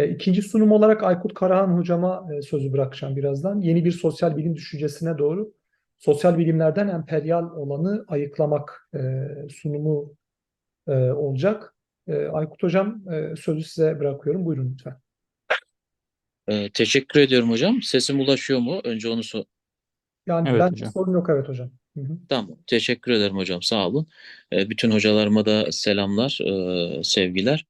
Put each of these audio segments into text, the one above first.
E, ikinci sunum olarak Aykut Karahan hocama e, sözü bırakacağım birazdan. Yeni bir sosyal bilim düşüncesine doğru sosyal bilimlerden emperyal olanı ayıklamak e, sunumu e, olacak. E, Aykut hocam e, sözü size bırakıyorum. Buyurun lütfen. Ee, teşekkür ediyorum hocam. Sesim ulaşıyor mu? Önce onu so Yani Evet ben hocam. sorun yok evet hocam. Hı hı. Tamam. Teşekkür ederim hocam. Sağ olun. Ee, bütün hocalarıma da selamlar, e, sevgiler.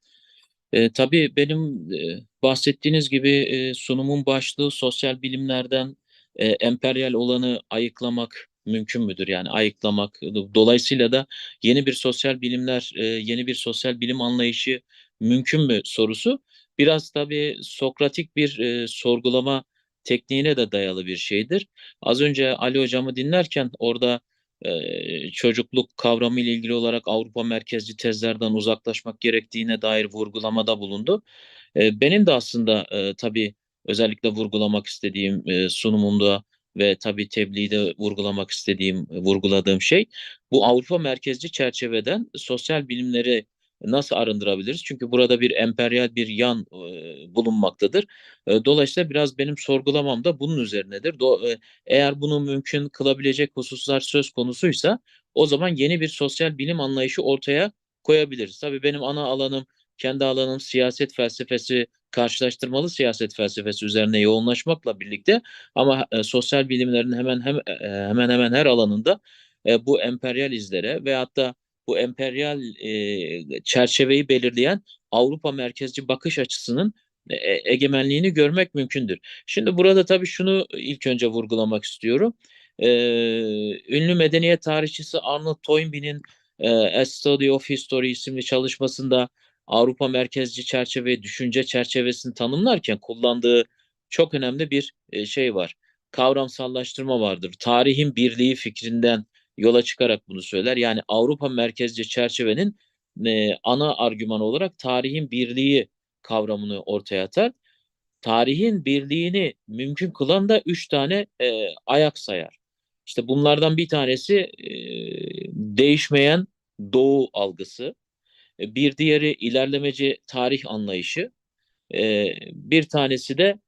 E, tabii benim e, bahsettiğiniz gibi e, sunumun başlığı sosyal bilimlerden e, emperyal olanı ayıklamak mümkün müdür? Yani ayıklamak. Dolayısıyla da yeni bir sosyal bilimler, e, yeni bir sosyal bilim anlayışı mümkün mü sorusu biraz tabii Sokratik bir e, sorgulama tekniğine de dayalı bir şeydir. Az önce Ali hocamı dinlerken orada e, çocukluk kavramı ile ilgili olarak Avrupa merkezli tezlerden uzaklaşmak gerektiğine dair vurgulamada bulundu. E, benim de aslında e, tabii özellikle vurgulamak istediğim e, sunumumda ve tabii tebliğde vurgulamak istediğim, vurguladığım şey bu Avrupa merkezci çerçeveden sosyal bilimleri nasıl arındırabiliriz? Çünkü burada bir emperyal bir yan e, bulunmaktadır. E, dolayısıyla biraz benim sorgulamam da bunun üzerinedir. Do, e, eğer bunu mümkün kılabilecek hususlar söz konusuysa o zaman yeni bir sosyal bilim anlayışı ortaya koyabiliriz. Tabii benim ana alanım, kendi alanım siyaset felsefesi, karşılaştırmalı siyaset felsefesi üzerine yoğunlaşmakla birlikte ama e, sosyal bilimlerin hemen hem, e, hemen hemen her alanında e, bu emperyal izlere ve hatta bu emperyal e, çerçeveyi belirleyen Avrupa merkezci bakış açısının e, egemenliğini görmek mümkündür. Şimdi burada tabii şunu ilk önce vurgulamak istiyorum. E, ünlü medeniyet tarihçisi Arnold Toynbee'nin e, A Study of History isimli çalışmasında Avrupa merkezci çerçeve, düşünce çerçevesini tanımlarken kullandığı çok önemli bir e, şey var. Kavramsallaştırma vardır. Tarihin birliği fikrinden yola çıkarak bunu söyler. Yani Avrupa merkezci çerçevenin e, ana argüman olarak tarihin birliği kavramını ortaya atar. Tarihin birliğini mümkün kılan da üç tane e, ayak sayar. İşte bunlardan bir tanesi e, değişmeyen doğu algısı, e, bir diğeri ilerlemeci tarih anlayışı, e, bir tanesi de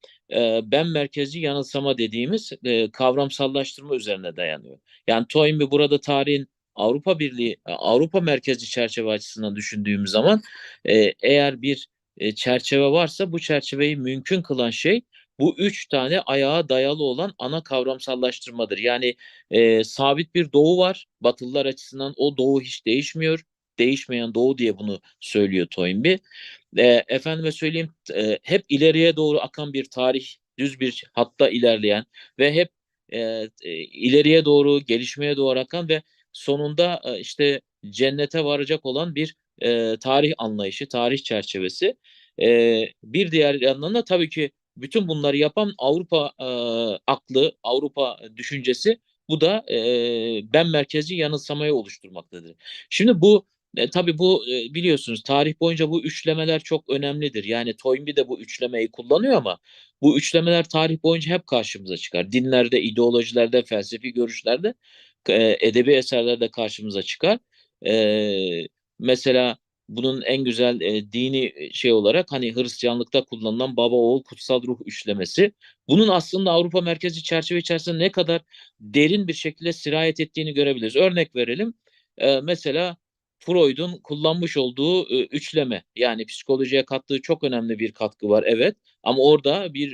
ben merkezci yanılsama dediğimiz e, kavramsallaştırma üzerine dayanıyor. Yani Toynbee burada tarihin Avrupa Birliği, Avrupa merkezci çerçeve açısından düşündüğümüz zaman e, eğer bir e, çerçeve varsa bu çerçeveyi mümkün kılan şey bu üç tane ayağa dayalı olan ana kavramsallaştırmadır. Yani e, sabit bir doğu var. Batılılar açısından o doğu hiç değişmiyor. Değişmeyen doğu diye bunu söylüyor Toynbee. E, efendime söyleyeyim e, hep ileriye doğru akan bir tarih, düz bir hatta ilerleyen ve hep e, e, ileriye doğru, gelişmeye doğru akan ve sonunda e, işte cennete varacak olan bir e, tarih anlayışı, tarih çerçevesi. E, bir diğer yandan da tabii ki bütün bunları yapan Avrupa e, aklı, Avrupa düşüncesi bu da e, ben merkezi yanılsamayı oluşturmaktadır. Şimdi bu e, tabii bu e, biliyorsunuz tarih boyunca bu üçlemeler çok önemlidir. Yani Toynbee de bu üçlemeyi kullanıyor ama bu üçlemeler tarih boyunca hep karşımıza çıkar. Dinlerde, ideolojilerde, felsefi görüşlerde, e, edebi eserlerde karşımıza çıkar. E, mesela bunun en güzel e, dini şey olarak hani Hristiyanlıkta kullanılan baba oğul kutsal ruh üçlemesi. Bunun aslında Avrupa merkezi çerçeve içerisinde ne kadar derin bir şekilde sirayet ettiğini görebiliriz. Örnek verelim. E, mesela Freud'un kullanmış olduğu üçleme yani psikolojiye kattığı çok önemli bir katkı var evet ama orada bir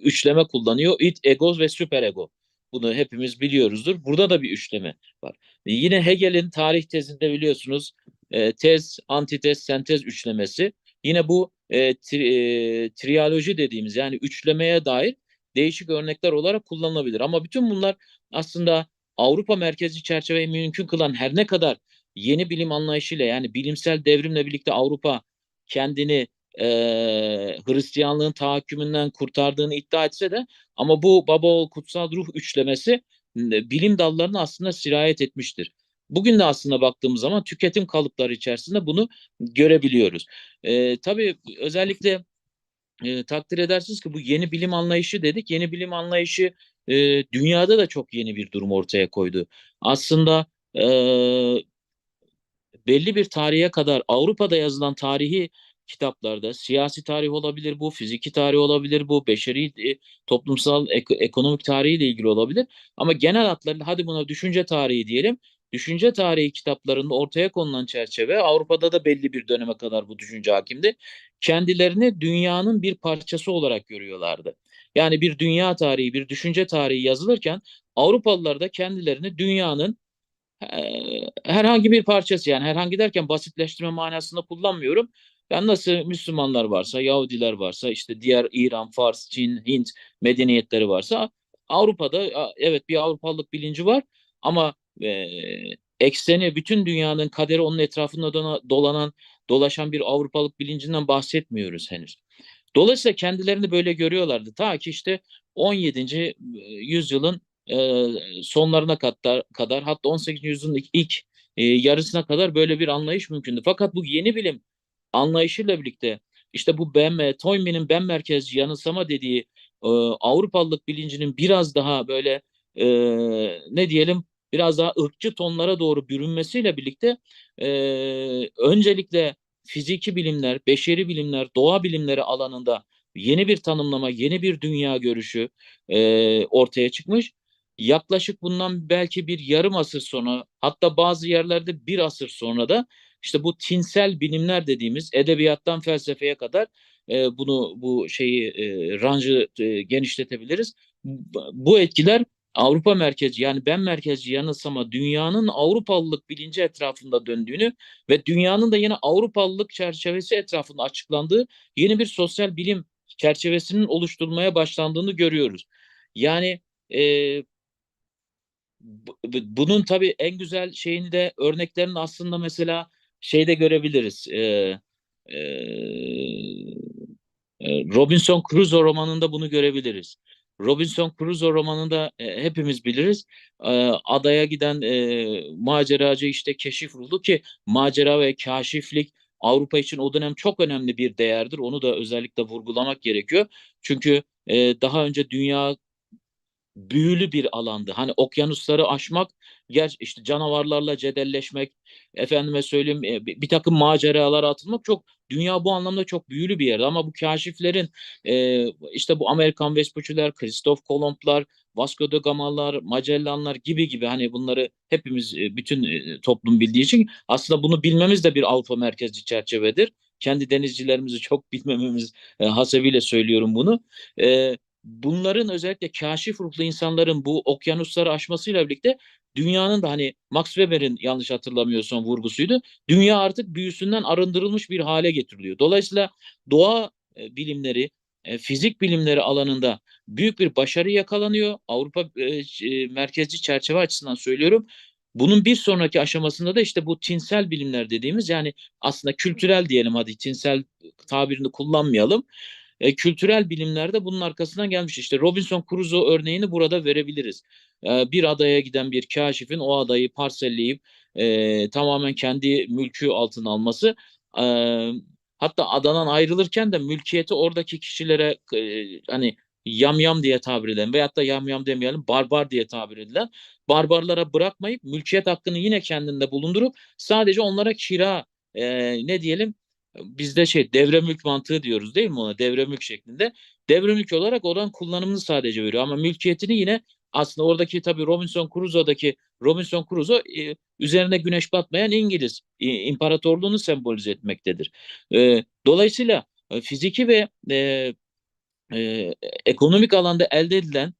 üçleme kullanıyor id, ego ve süperego. Bunu hepimiz biliyoruzdur. Burada da bir üçleme var. E, yine Hegel'in tarih tezinde biliyorsunuz e, tez, antitez, sentez üçlemesi. Yine bu e, tri, e, triyaloji dediğimiz yani üçlemeye dair değişik örnekler olarak kullanılabilir. Ama bütün bunlar aslında Avrupa merkezi çerçeveyi mümkün kılan her ne kadar yeni bilim anlayışıyla yani bilimsel devrimle birlikte Avrupa kendini e, Hristiyanlığın tahakkümünden kurtardığını iddia etse de ama bu baba oğul kutsal ruh üçlemesi bilim dallarına aslında sirayet etmiştir. Bugün de aslında baktığımız zaman tüketim kalıpları içerisinde bunu görebiliyoruz. E, tabii özellikle e, takdir edersiniz ki bu yeni bilim anlayışı dedik. Yeni bilim anlayışı e, dünyada da çok yeni bir durum ortaya koydu. Aslında e, belli bir tarihe kadar Avrupa'da yazılan tarihi kitaplarda siyasi tarih olabilir bu, fiziki tarih olabilir bu, beşeri e, toplumsal ek- ekonomik tarihiyle ilgili olabilir. Ama genel hatlarıyla hadi buna düşünce tarihi diyelim. Düşünce tarihi kitaplarında ortaya konulan çerçeve Avrupa'da da belli bir döneme kadar bu düşünce hakimdi. Kendilerini dünyanın bir parçası olarak görüyorlardı. Yani bir dünya tarihi, bir düşünce tarihi yazılırken Avrupalılar da kendilerini dünyanın herhangi bir parçası yani herhangi derken basitleştirme manasında kullanmıyorum. Yani nasıl Müslümanlar varsa, Yahudiler varsa, işte diğer İran, Fars, Çin, Hint medeniyetleri varsa Avrupa'da evet bir Avrupalılık bilinci var ama eee, ekseni bütün dünyanın kaderi onun etrafında dolanan dolaşan bir Avrupalık bilincinden bahsetmiyoruz henüz. Dolayısıyla kendilerini böyle görüyorlardı. Ta ki işte 17. yüzyılın sonlarına kadar, hatta 18. yüzyılın ilk, yarısına kadar böyle bir anlayış mümkündü. Fakat bu yeni bilim anlayışıyla birlikte işte bu ben, Toynbee'nin ben merkezci yanılsama dediği Avrupalılık bilincinin biraz daha böyle ne diyelim biraz daha ırkçı tonlara doğru bürünmesiyle birlikte öncelikle fiziki bilimler, beşeri bilimler, doğa bilimleri alanında yeni bir tanımlama, yeni bir dünya görüşü e, ortaya çıkmış. Yaklaşık bundan belki bir yarım asır sonra, hatta bazı yerlerde bir asır sonra da işte bu tinsel bilimler dediğimiz edebiyattan felsefeye kadar e, bunu bu şeyi e, rancı e, genişletebiliriz. Bu etkiler Avrupa merkezi yani ben merkezci yanılsama dünyanın Avrupalılık bilinci etrafında döndüğünü ve dünyanın da yine Avrupalılık çerçevesi etrafında açıklandığı yeni bir sosyal bilim çerçevesinin oluşturulmaya başlandığını görüyoruz. Yani e, bunun tabii en güzel şeyini de örneklerini aslında mesela şeyde görebiliriz. E, e, e, Robinson Crusoe romanında bunu görebiliriz. Robinson Crusoe romanında e, hepimiz biliriz. E, adaya giden e, maceracı işte keşif ruhlu ki macera ve kaşiflik Avrupa için o dönem çok önemli bir değerdir. Onu da özellikle vurgulamak gerekiyor. Çünkü e, daha önce dünya büyülü bir alandı. Hani okyanusları aşmak, ger işte canavarlarla cedelleşmek, efendime söyleyeyim e, bir, takım maceralara atılmak çok dünya bu anlamda çok büyülü bir yerdi. Ama bu kaşiflerin e, işte bu Amerikan Vespucci'ler, Kristof Kolomb'lar, Vasco da Gama'lar, Magellanlar gibi gibi hani bunları hepimiz e, bütün toplum bildiği için aslında bunu bilmemiz de bir Avrupa merkezci çerçevedir. Kendi denizcilerimizi çok bilmememiz e, hasebiyle söylüyorum bunu. Bunların özellikle kaşif ruhlu insanların bu okyanusları aşmasıyla birlikte dünyanın da hani Max Weber'in yanlış hatırlamıyorsam vurgusuydu. Dünya artık büyüsünden arındırılmış bir hale getiriliyor. Dolayısıyla doğa e, bilimleri, e, fizik bilimleri alanında büyük bir başarı yakalanıyor. Avrupa e, merkezci çerçeve açısından söylüyorum. Bunun bir sonraki aşamasında da işte bu tinsel bilimler dediğimiz yani aslında kültürel diyelim hadi tinsel tabirini kullanmayalım e, kültürel bilimlerde bunun arkasından gelmiş. İşte Robinson Crusoe örneğini burada verebiliriz. E, bir adaya giden bir kaşifin o adayı parselleyip e, tamamen kendi mülkü altına alması e, hatta adadan ayrılırken de mülkiyeti oradaki kişilere e, hani yamyam diye tabir edilen veyahut da yamyam demeyelim barbar diye tabir edilen barbarlara bırakmayıp mülkiyet hakkını yine kendinde bulundurup sadece onlara kira e, ne diyelim bizde şey devre mülk mantığı diyoruz değil mi ona devre mülk şeklinde. Devre mülk olarak oradan kullanımını sadece veriyor ama mülkiyetini yine aslında oradaki tabii Robinson Crusoe'daki Robinson Crusoe e, üzerine güneş batmayan İngiliz e, imparatorluğunu sembolize etmektedir. E, dolayısıyla e, fiziki ve ekonomik alanda elde edilen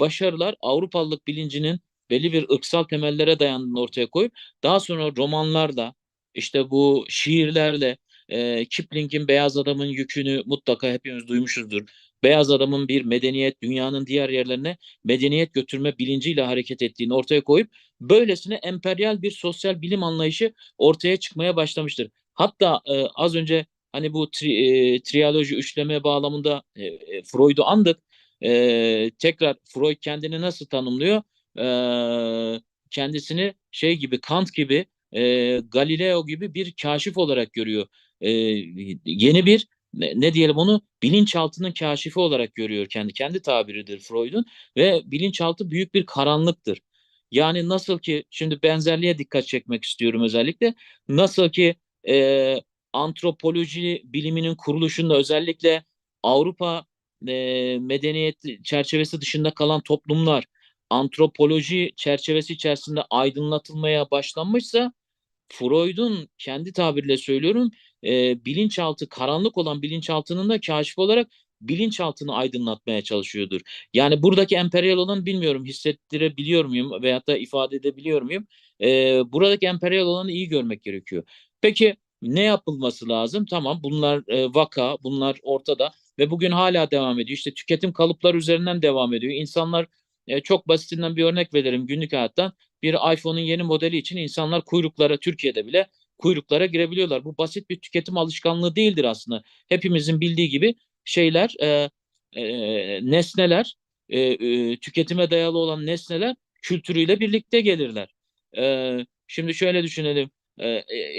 başarılar Avrupalılık bilincinin belli bir ırksal temellere dayandığını ortaya koyup daha sonra romanlarla işte bu şiirlerle e, Kipling'in Beyaz Adamın yükünü mutlaka hepimiz duymuşuzdur. Beyaz Adamın bir medeniyet dünyanın diğer yerlerine medeniyet götürme bilinciyle hareket ettiğini ortaya koyup böylesine emperyal bir sosyal bilim anlayışı ortaya çıkmaya başlamıştır. Hatta e, az önce hani bu tri, e, triyaloji üçleme bağlamında e, e, Freud'u andık. E, tekrar Freud kendini nasıl tanımlıyor? E, kendisini şey gibi Kant gibi e, Galileo gibi bir kaşif olarak görüyor. E, yeni bir ne, diyelim onu bilinçaltının kaşifi olarak görüyor kendi kendi tabiridir Freud'un ve bilinçaltı büyük bir karanlıktır. Yani nasıl ki şimdi benzerliğe dikkat çekmek istiyorum özellikle. Nasıl ki e, antropoloji biliminin kuruluşunda özellikle Avrupa e, medeniyet çerçevesi dışında kalan toplumlar antropoloji çerçevesi içerisinde aydınlatılmaya başlanmışsa Freud'un kendi tabirle söylüyorum e, bilinçaltı karanlık olan bilinçaltının da kaşif olarak bilinçaltını aydınlatmaya çalışıyordur. Yani buradaki emperyal olan bilmiyorum hissettirebiliyor muyum veyahut da ifade edebiliyor muyum? E, buradaki emperyal olanı iyi görmek gerekiyor. Peki ne yapılması lazım? Tamam bunlar e, vaka, bunlar ortada ve bugün hala devam ediyor. İşte tüketim kalıpları üzerinden devam ediyor. İnsanlar e, çok basitinden bir örnek verelim günlük hayattan. Bir iPhone'un yeni modeli için insanlar kuyruklara Türkiye'de bile kuyruklara girebiliyorlar. Bu basit bir tüketim alışkanlığı değildir aslında. Hepimizin bildiği gibi şeyler e, e, nesneler e, e, tüketime dayalı olan nesneler kültürüyle birlikte gelirler. E, şimdi şöyle düşünelim. E,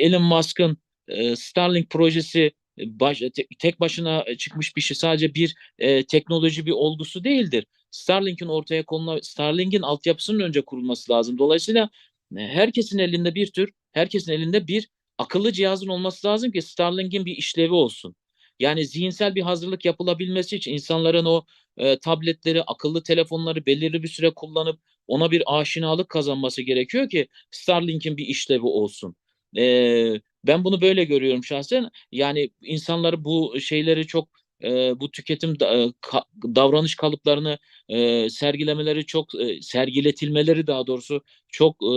Elon Musk'ın e, Starlink projesi baş, te, tek başına çıkmış bir şey sadece bir e, teknoloji bir olgusu değildir. Starlink'in ortaya konula Starlink'in altyapısının önce kurulması lazım. Dolayısıyla e, herkesin elinde bir tür, herkesin elinde bir akıllı cihazın olması lazım ki Starlink'in bir işlevi olsun. Yani zihinsel bir hazırlık yapılabilmesi için insanların o e, tabletleri, akıllı telefonları belirli bir süre kullanıp ona bir aşinalık kazanması gerekiyor ki Starlink'in bir işlevi olsun. E, ben bunu böyle görüyorum şahsen. Yani insanları bu şeyleri çok e, bu tüketim da, ka, davranış kalıplarını e, sergilemeleri çok e, sergiletilmeleri daha doğrusu çok e,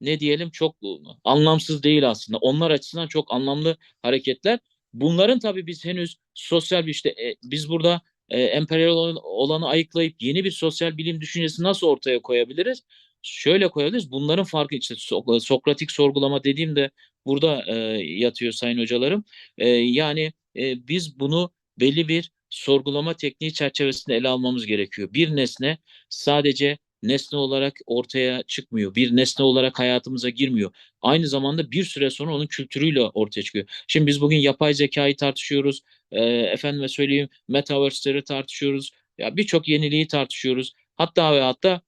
ne diyelim çok anlamsız değil aslında. Onlar açısından çok anlamlı hareketler. Bunların tabii biz henüz sosyal bir işte e, biz burada e, emperyal olanı ayıklayıp yeni bir sosyal bilim düşüncesi nasıl ortaya koyabiliriz? Şöyle koyabiliriz. Bunların farkı işte Sokratik sorgulama dediğimde burada e, yatıyor sayın hocalarım. E, yani e, biz bunu belli bir sorgulama tekniği çerçevesinde ele almamız gerekiyor. Bir nesne sadece nesne olarak ortaya çıkmıyor. Bir nesne olarak hayatımıza girmiyor. Aynı zamanda bir süre sonra onun kültürüyle ortaya çıkıyor. Şimdi biz bugün yapay zekayı tartışıyoruz. E, efendime söyleyeyim metaverse'leri tartışıyoruz. Ya birçok yeniliği tartışıyoruz. Hatta ve hatta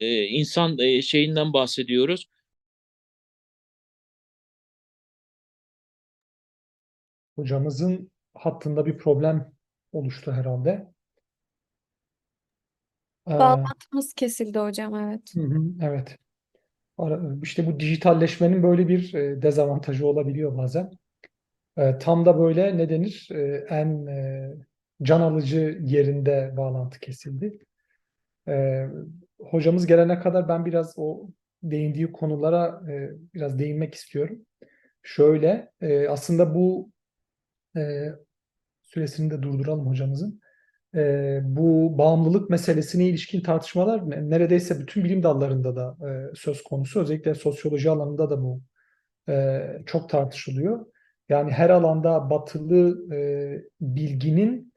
e, insan e, şeyinden bahsediyoruz. Hocamızın hattında bir problem oluştu herhalde. Ee, Bağlantımız kesildi hocam evet. hı hı, evet. Ara- İşte bu dijitalleşmenin böyle bir e, dezavantajı olabiliyor bazen. E, tam da böyle ne denir? E, en e, can alıcı yerinde bağlantı kesildi. E, hocamız gelene kadar ben biraz o değindiği konulara e, biraz değinmek istiyorum. Şöyle, e, aslında bu e, süresini de durduralım hocamızın. E, bu bağımlılık meselesine ilişkin tartışmalar ne- neredeyse bütün bilim dallarında da e, söz konusu. Özellikle sosyoloji alanında da bu e, çok tartışılıyor. Yani her alanda batılı e, bilginin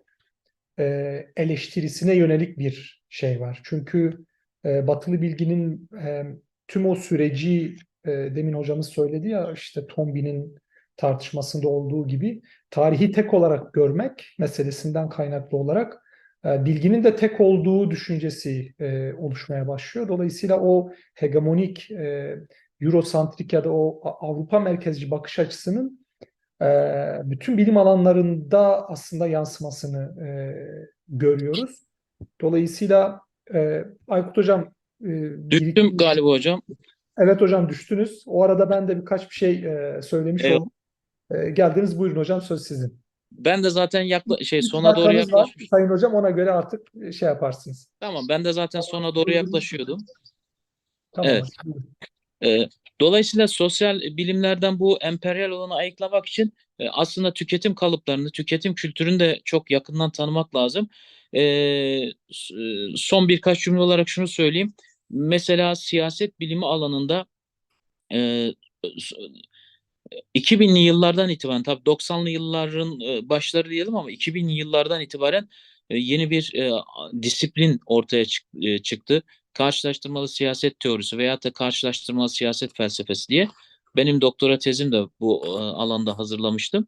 e, eleştirisine yönelik bir şey var. Çünkü e, batılı bilginin e, tüm o süreci e, demin hocamız söyledi ya işte Tombi'nin tartışmasında olduğu gibi tarihi tek olarak görmek meselesinden kaynaklı olarak bilginin de tek olduğu düşüncesi e, oluşmaya başlıyor. Dolayısıyla o hegemonik e, Eurosantrik ya da o Avrupa merkezci bakış açısının e, bütün bilim alanlarında aslında yansımasını e, görüyoruz. Dolayısıyla e, Aykut Hocam e, bir Düştüm galiba hocam. Evet hocam düştünüz. O arada ben de birkaç bir şey e, söylemiş Evet. oldum. E, geldiniz buyurun hocam söz sizin. Ben de zaten yakla şey sona doğru dakikanız var yaklaşmış. Sayın hocam ona göre artık şey yaparsınız. Tamam ben de zaten sona doğru yaklaşıyordum. Tamam Evet. Ee, dolayısıyla sosyal bilimlerden bu emperyal olanı ayıklamak için e, aslında tüketim kalıplarını, tüketim kültürünü de çok yakından tanımak lazım. Ee, e, son birkaç cümle olarak şunu söyleyeyim. Mesela siyaset bilimi alanında e, 2000'li yıllardan itibaren tabii 90'lı yılların e, başları diyelim ama 2000'li yıllardan itibaren e, yeni bir e, disiplin ortaya çık- çıktı. Karşılaştırmalı siyaset teorisi veyahut da karşılaştırmalı siyaset felsefesi diye. Benim doktora tezim de bu alanda hazırlamıştım.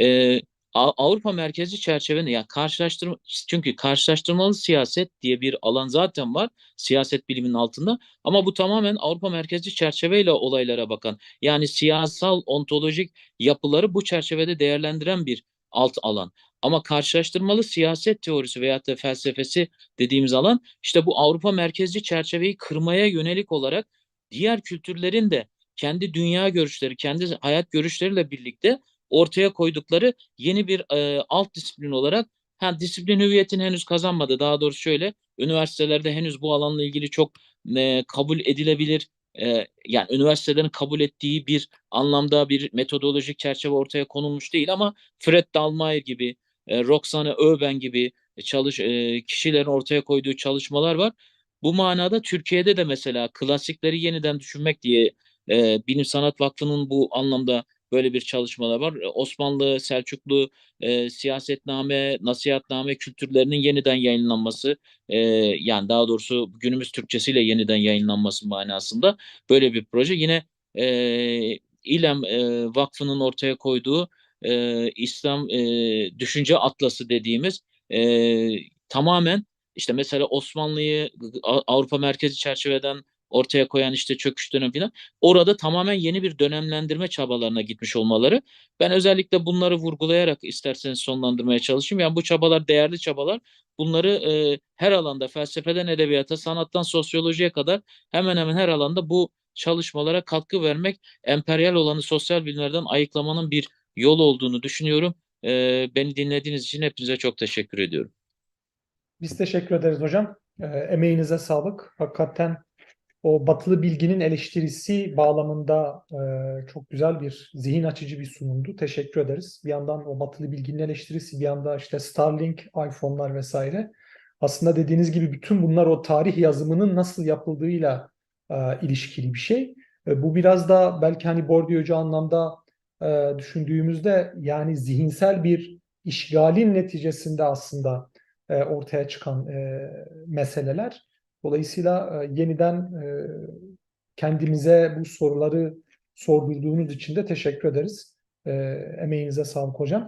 E, A- Avrupa merkezli çerçevenin ya karşılaştırma çünkü karşılaştırmalı siyaset diye bir alan zaten var siyaset biliminin altında ama bu tamamen Avrupa merkezli çerçeveyle olaylara bakan yani siyasal ontolojik yapıları bu çerçevede değerlendiren bir alt alan. Ama karşılaştırmalı siyaset teorisi veyahut da felsefesi dediğimiz alan işte bu Avrupa merkezci çerçeveyi kırmaya yönelik olarak diğer kültürlerin de kendi dünya görüşleri, kendi hayat görüşleriyle birlikte ortaya koydukları yeni bir e, alt disiplin olarak ha, disiplin hüviyetini henüz kazanmadı. Daha doğrusu şöyle üniversitelerde henüz bu alanla ilgili çok e, kabul edilebilir e, yani üniversitelerin kabul ettiği bir anlamda bir metodolojik çerçeve ortaya konulmuş değil ama Fred Dallmayr gibi, e, Roxane Öben gibi çalış e, kişilerin ortaya koyduğu çalışmalar var. Bu manada Türkiye'de de mesela klasikleri yeniden düşünmek diye e, Bilim Sanat Vakfı'nın bu anlamda böyle bir çalışmalar var. E, Osmanlı, Selçuklu e, siyasetname, nasihatname kültürlerinin yeniden yayınlanması, e, yani daha doğrusu günümüz Türkçesiyle yeniden yayınlanması manasında böyle bir proje. Yine e, İLEM e, Vakfı'nın ortaya koyduğu e, İslam e, Düşünce Atlası dediğimiz e, tamamen işte mesela Osmanlı'yı Avrupa merkezi çerçeveden ortaya koyan işte çöküş dönemi falan orada tamamen yeni bir dönemlendirme çabalarına gitmiş olmaları. Ben özellikle bunları vurgulayarak isterseniz sonlandırmaya çalışayım. Yani bu çabalar değerli çabalar. Bunları e, her alanda felsefeden edebiyata, sanattan sosyolojiye kadar hemen hemen her alanda bu çalışmalara katkı vermek emperyal olanı sosyal bilimlerden ayıklamanın bir yol olduğunu düşünüyorum. E, beni dinlediğiniz için hepinize çok teşekkür ediyorum. Biz teşekkür ederiz hocam. E, emeğinize sağlık. Hakikaten o batılı bilginin eleştirisi bağlamında e, çok güzel bir zihin açıcı bir sunumdu. Teşekkür ederiz. Bir yandan o batılı bilginin eleştirisi, bir yanda işte Starlink, iPhone'lar vesaire. Aslında dediğiniz gibi bütün bunlar o tarih yazımının nasıl yapıldığıyla e, ilişkili bir şey. E, bu biraz da belki hani Bourdieu'cu anlamda e, düşündüğümüzde yani zihinsel bir işgalin neticesinde aslında e, ortaya çıkan e, meseleler. Dolayısıyla e, yeniden e, kendimize bu soruları sordurduğunuz için de teşekkür ederiz. E, emeğinize sağlık hocam.